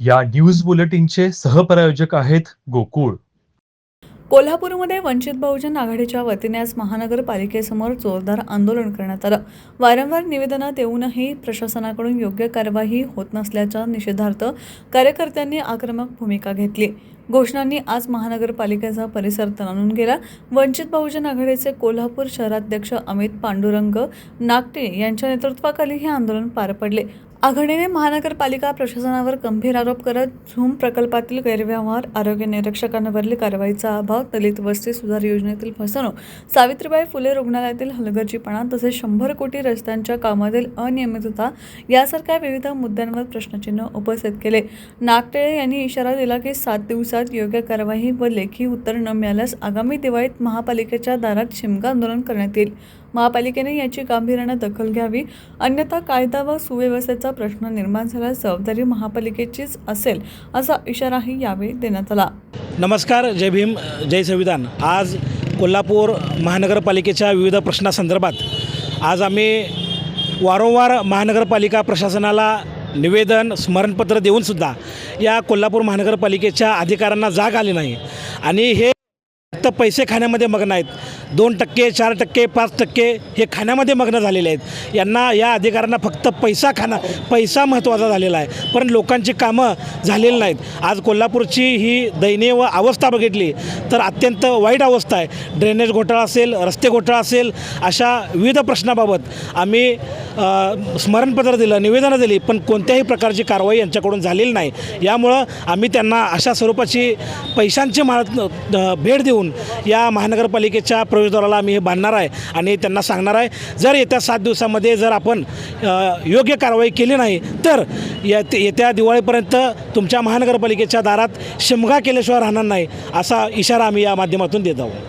या न्यूज बुलेटिनचे सहप्रायोजक आहेत गोकुळ. कोल्हापूरमध्ये वंचित बहुजन आघाडीच्या वतीने आज महानगरपालिकेसमोर जोरदार आंदोलन करण्यात आलं. वारंवार निवेदनात येऊनही प्रशासनाकडून योग्य कार्यवाही होत नसल्याच्या निषेधार्थ कार्यकर्त्यांनी आक्रमक भूमिका घेतली. घोषणांनी आज महानगरपालिकेचा परिसर तणावून गेला. वंचित बहुजन आघाडीचे कोल्हापूर शहराध्यक्ष अमित पांडुरंग नागटे यांच्या नेतृत्वाखाली हे आंदोलन पार पडले. आघाडीने महानगरपालिका प्रशासनावर गंभीर आरोप करत झूम प्रकल्पातील गैरव्यवहार आरोग्य निरीक्षकांवरील कारवाईचा अभाव दलित वस्ती सुधार योजनेतील फसवणूक सावित्रीबाई फुले रुग्णालयातील हलगर्जीपणा तसेच शंभर कोटी रस्त्यांच्या कामातील अनियमितता यासारख्या विविध मुद्द्यांवर प्रश्नचिन्ह उपस्थित केले. नागटेळे यांनी इशारा दिला की सात दिवसात योग्य कारवाई व लेखी उत्तर न मिळाल्यास आगामी दिवाळीत महापालिकेच्या दारात शिमगा आंदोलन करण्यात येईल. महापालिकेने याची गांभीर्यानं दखल घ्यावी. अन्यथा कायदा व सुव्यवस्थेचा प्रश्न निर्माण झाल्यास जबाबदारी महापालिकेचीच असेल असा इशाराही यावेळी देण्यात आला. नमस्कार जय भीम जय संविधान. आज कोल्हापूर महानगरपालिकेच्या विविध प्रश्नासंदर्भात आज आम्ही वारंवार महानगरपालिका प्रशासनाला निवेदन स्मरणपत्र देऊनसुद्धा या कोल्हापूर महानगरपालिकेच्या अधिकाऱ्यांना जाग आली नाही. आणि हे फक्त पैसे खाण्यामध्ये मग्न आहेत. दोन टक्के चार टक्के पाच टक्के हे खाण्यामध्ये मग्न झालेले आहेत. यांना या अधिकाऱ्यांना फक्त पैसा खाणं पैसा महत्त्वाचा झालेला आहे. पण लोकांची कामं झालेली नाहीत. आज कोल्हापूरची ही दयनीय व अवस्था बघितली तर अत्यंत वाईट अवस्था आहे. ड्रेनेज घोटाळा असेल रस्ते घोटाळा असेल अशा विविध प्रश्नाबाबत आम्ही स्मरणपत्र दिलं निवेदनं दिली पण कोणत्याही प्रकारची कारवाई यांच्याकडून झालेली नाही. यामुळं आम्ही त्यांना अशा स्वरूपाची पैशांची मा भेट देऊन या महानगरपालिकेच्या प्रवेशद्वाराला आम्ही हे बांधणार आहे आणि त्यांना सांगणार आहे जर येत्या सात दिवसामध्ये जर आपण योग्य कारवाई केली नाही तर या येत्या दिवाळीपर्यंत तुमच्या महानगरपालिकेच्या दारात शिमगा केल्याशिवाय राहणार नाही असा इशारा आम्ही या माध्यमातून देत आहोत.